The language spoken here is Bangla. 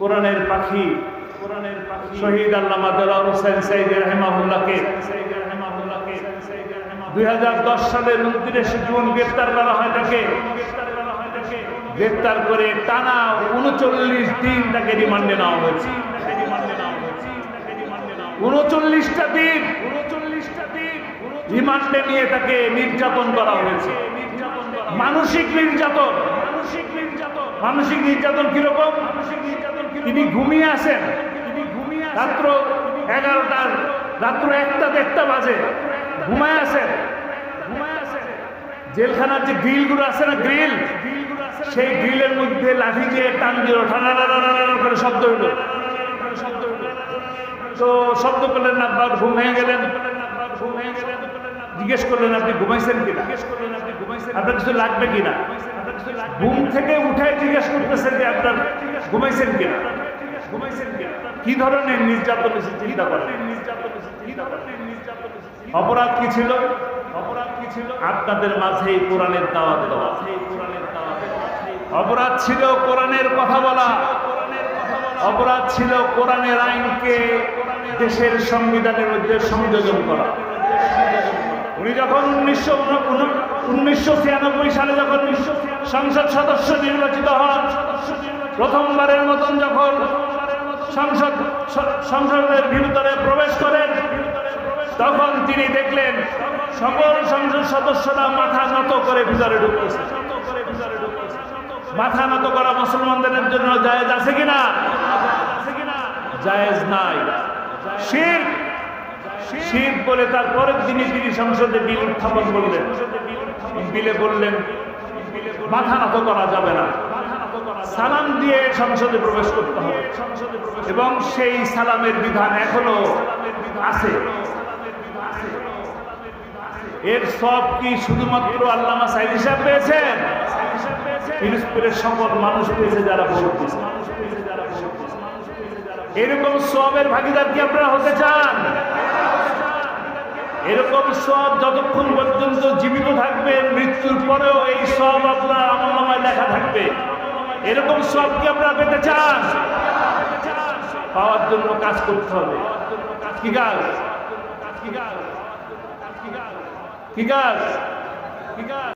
কোরআনের পাখি কোরআনের পাখি। শহীদ আল্লামা দেলাওয়ার হোসেন সাইদ রহমাহুল্লাহকে। দুই হাজার দশ সালের উনত্রিশে জুন গ্রেপ্তার করা হয় তাকে। গ্রেপ্তার করে টানা উনচল্লিশ দিন তাকে রিমান্ডে নেওয়া হয়েছে। উনচল্লিশটা দিন উনচল্লিশটা দিন রিমান্ডে নিয়ে তাকে নির্যাতন করা হয়েছে। মানসিক নির্যাতন মানসিক নির্যাতন। মানসিক নির্যাতন কীরকম? মানসিক তিনি ঘুমিয়ে আসেন। রাত্র এগারোটার, রাত্র একটা দেড়টা বাজে। ঘুমায় আসেন। জেলখানার যে গ্রিলগুলো আছে না গ্রিল, সেই গ্রিলের মধ্যে লাঠি দিয়ে টান দিল। করে শব্দ হইল। তো শব্দ করলেন না বা ঘুম ভেঙে গেলেন। জিজ্ঞেস করলেন, আপনি ঘুমাইছেন কিনা? আপনার কিছু লাগবে কিনা? ঘুম থেকে উঠে জিজ্ঞেস করতেছেন যে আপনার ঘুমাইছেন কিনা? ঘুমাইছেন কিনা? কি ধরনের নির্যাতন হয়েছে চিন্তা করেন? অপরাধ কি ছিল? অপরাধ কি ছিল? আপনাদের মাঝে এই কোরআনের দাওয়াত দেওয়া অপরাধ ছিল কোরআনের কথা বলা। অপরাধ ছিল কোরআনের আইনকে দেশের সংবিধানের মধ্যে সংযোজন করা। উনি যখন উনিশশো উনিশশো ছিয়ানব্বই সালে যখন সংসদ সদস্য নির্বাচিত হন প্রথমবারের মতন যখন সংসদ সংসদের ভিতরে প্রবেশ করেন, তখন তিনি দেখলেন সকল সংসদ সদস্যরা মাথা নত করে ভিতরে ঢুকেছে। মাথা নত করা মুসলমানদের জন্য জায়েজ আছে কিনা? জায়েজ নাই। শির শির বলে তার পরের দিনে তিনি সংসদে বিল উত্থাপন করলেন। বিলে বললেন, মাথা নত করা যাবে না। সালাম দিয়ে সংসদে প্রবেশ করতে হবে। এবং সেই সালামের বিধান এখনও আছে। এর সব কি শুধুমাত্র আল্লামা সাইদ হিসাব পেয়েছেন? পিরোজপুরের সকল মানুষ পেয়েছে যারা ভোট এরকম সবের ভাগিদার কি আপনারা হতে চান? এরকম সব যতক্ষণ পর্যন্ত জীবিত থাকবেন মৃত্যুর পরেও এই সব আপনার আমলনামায় লেখা থাকবে। এরকম সব কি আপনারা পেতে চান? পাওয়ার জন্য কাজ করতে হবে। কি কাজ? কি কাজ? কি কাজ? কি কাজ?